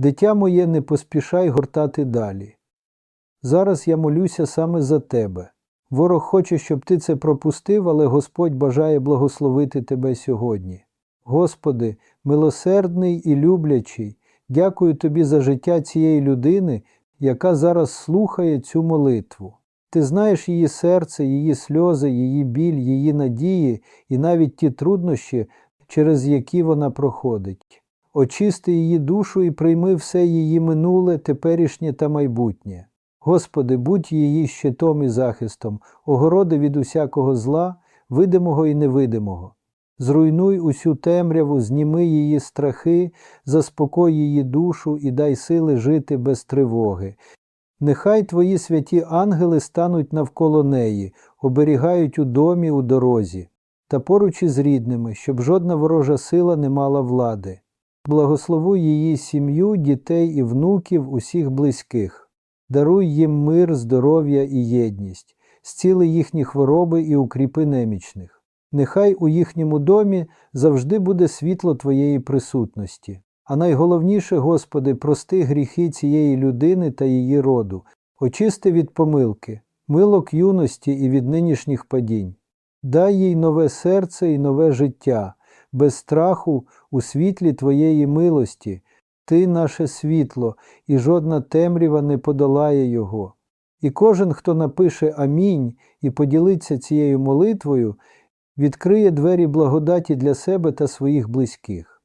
Дитя моє, не поспішай гортати далі. Зараз я молюся саме за тебе. Ворог хоче, щоб ти це пропустив, але Господь бажає благословити тебе сьогодні. Господи, милосердний і люблячий, дякую тобі за життя цієї людини, яка зараз слухає цю молитву. Ти знаєш її серце, її сльози, її біль, її надії і навіть ті труднощі, через які вона проходить. Очисти її душу і прийми все її минуле, теперішнє та майбутнє. Господи, будь її щитом і захистом, огороди від усякого зла, видимого і невидимого. Зруйнуй усю темряву, зніми її страхи, заспокой її душу і дай сили жити без тривоги. Нехай твої святі ангели стануть навколо неї, оберігають у домі, у дорозі, та поруч із рідними, щоб жодна ворожа сила не мала влади. Благословуй її сім'ю, дітей і внуків, усіх близьких. Даруй їм мир, здоров'я і єдність, зціли їхні хвороби і укріпи немічних. Нехай у їхньому домі завжди буде світло Твоєї присутності. А найголовніше, Господи, прости гріхи цієї людини та її роду, очисти від помилки, милок юності і від нинішніх падінь. Дай їй нове серце і нове життя, без страху у світлі Твоєї милості. Ти наше світло, і жодна темрява не подолає його. І кожен, хто напише Амінь і поділиться цією молитвою, відкриє двері благодаті для себе та своїх близьких.